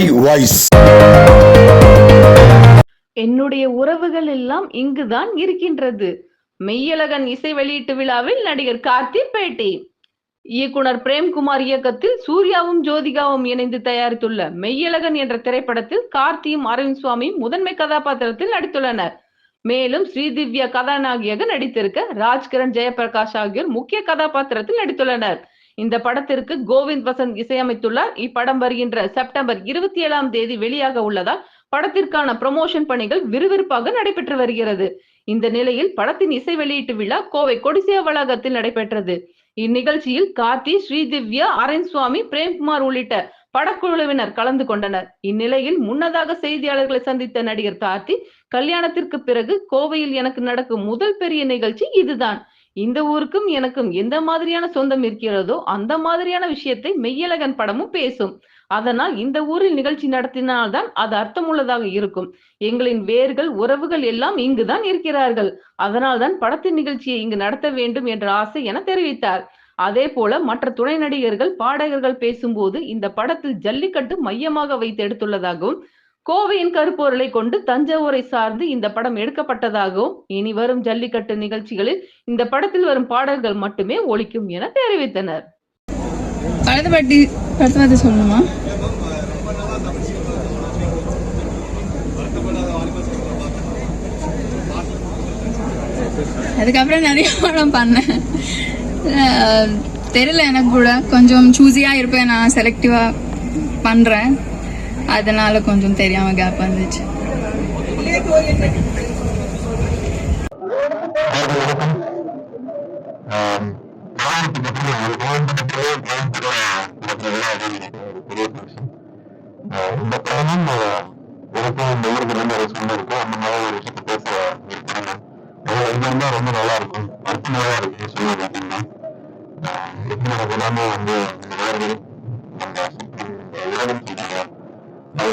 Kovai voice என்னுடைய உறவுகள் எல்லாம் இங்குதான் இருக்கின்றது. மெய்யழகன் இசை வெளியீட்டு விழாவில் நடிகர் கார்த்தி பேட்டி. இயக்குனர் பிரேம்குமார் இயக்கத்தில் சூர்யாவும் ஜோதிகாவும் இணைந்து தயாரித்துள்ள மெய்யழகன் என்ற திரைப்படத்தில் கார்த்தியும் அரவிந்த் சுவாமியும் முதன்மை கதாபாத்திரத்தில் நடித்துள்ளனர். மேலும் ஸ்ரீதிவ்யா கதாநாயகியாக நடித்திருக்க ராஜ்கிரண் ஜெயபிரகாஷ் ஆகியோர் முக்கிய கதாபாத்திரத்தில் நடித்துள்ளனர். இந்த படத்திற்கு கோவிந்த் வசந்த் இசையமைத்துள்ளார். இப்படம் வருகின்ற செப்டம்பர் இருபத்தி ஏழாம் தேதி வெளியாக உள்ளதால் படத்திற்கான ப்ரமோஷன் பணிகள் விறுவிறுப்பாக நடைபெற்று வருகிறது. இந்த நிலையில் படத்தின் இசை வெளியீட்டு விழா கோவை கொடிசியா வளாகத்தில் நடைபெற்றது. இந்நிகழ்ச்சியில் கார்த்தி ஸ்ரீதிவ்யா அரன் சுவாமி பிரேம்குமார் உள்ளிட்ட படக்குழுவினர் கலந்து கொண்டனர். இந்நிலையில் முன்னதாக செய்தியாளர்களை சந்தித்த நடிகர் கார்த்தி கல்யாணத்திற்கு பிறகு கோவையில் எனக்கு நடக்கும் முதல் பெரிய நிகழ்ச்சி இதுதான். இந்த ஊருக்கும் எனக்கும் எந்த மாதிரியான சொந்தம் இருக்கிறதோ அந்த மாதிரியான விஷயத்தை மெய்யழகன் படமும் பேசும். அதனால் இந்த ஊரில் நிகழ்ச்சி நடத்தினால்தான் அது அர்த்தமுள்ளதாக இருக்கும். எங்களின் வேர்கள் உறவுகள் எல்லாம் இங்குதான் இருக்கிறார்கள். அதனால்தான் படத்தின் நிகழ்ச்சியை இங்கு நடத்த வேண்டும் என்ற ஆசை என தெரிவித்தார். அதே போல மற்ற துணை நடிகர்கள் பாடகர்கள் பேசும்போது இந்த படத்தில் ஜல்லிக்கட்டு மையமாக வைத்து எடுத்துள்ளதாகவும் கோவையின் கருப்பொருளை கொண்டு தஞ்சாவூரை சார்ந்து இந்த படம் எடுக்கப்பட்டதாகவும் இனி வரும் ஜல்லிக்கட்டு நிகழ்ச்சிகளில் இந்த படத்தில் வரும் பாடல்கள் மட்டுமே ஒலிக்கும் என தெரிவித்தனர். சொல்லணுமா? அதுக்கப்புறம் நிறைய படம் பண்ணேன். தெரியல எனக்கு கூட. கொஞ்சம் சூஸியாக இருப்பேன் நான் செலக்டிவாக பண்ணுறேன் அதனால கொஞ்சம் தெரியாமல் கேப் வந்துச்சு. இந்த படமும் எனக்கு இந்த ஊருக்கு ரொம்ப ஒரு சொந்தம் இருக்கும் அந்த மாதிரி ஒரு விஷயத்த பேச இருந்தா ரொம்ப நல்லா இருக்கும் அர்த்தமாக இருக்கு சொல்ல பார்த்தீங்கன்னா எப்படி எல்லாமே வந்து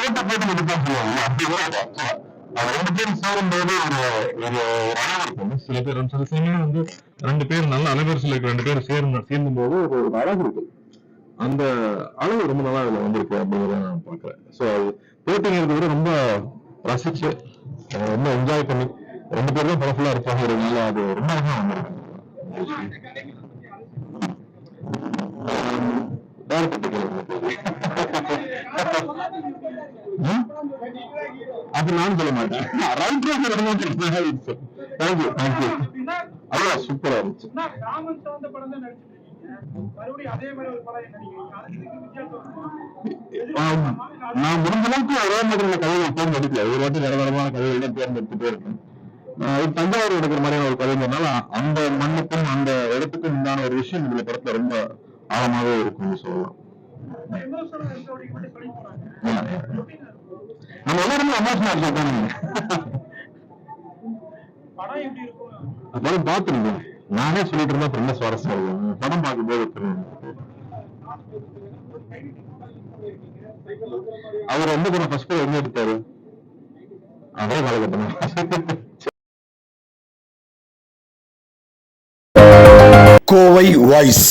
வந்து போட்டு போட்டு சொல்லுவாங்க. அப்படி கூட அவங்க ரெண்டு பேரும் சேரும்போது ஒரு ஒரு ஒரு அழகு இருக்கும். சில பேர் சில சமயம் வந்து ரெண்டு பேர் நல்ல அலைவரிசையில் ரெண்டு பேரும் சேர்ந்து சேர்ந்தும் போது ஒரு ஒரு அழகு இருக்கு. அந்த அழகு ரொம்ப நல்லா இதுல வந்திருக்கு அப்படிங்கிறத நான் பாக்குறேன் ஸோ போட்டிங்கிறது விட ரொம்ப ரசிச்சு ரொம்ப என்ஜாய் பண்ணி ரெண்டு பேரும் தான் ஒரு நாள் அது ரொம்ப அழகா வந்திருக்கு. அது நான் சொல்ல மாட்டேன். ரைட் தேங்க்யூ தேங்க்யூ அவ்வளோ சூப்பரா இருந்துச்சு. நான் முடிஞ்ச அளவுக்கு ஒரே மாதிரியான கதைகள் தேர்ந்தெடுக்கல. ஒரு வாட்டி வேறமான கதைகள் தேர்ந்தெடுத்துட்டே இருக்கேன். தஞ்சாவூர் எடுக்கிற மாதிரியான ஒரு கதைங்கிறதுனால அந்த மண்ணுக்கும் அந்த இடத்துக்கும் உண்டான ஒரு விஷயம் இந்த படத்துல ரொம்ப ஆழமாவே இருக்கும்னு சொல்லலாம். நம்ம எல்லாருமே எமோஷனல் இருக்கும் படம் பார்த்துருந்தேன் நானே சொல்லிட்டு இருந்தா என்ன சுவாரஸ்யம் இருக்கும் படம் பார்க்கும்போது தெரியும். அவர் எந்த படம் ஃபர்ஸ்ட் என்ன எடுத்தாரு? அதே காலகட்டம் கோவை வாய்ஸ்.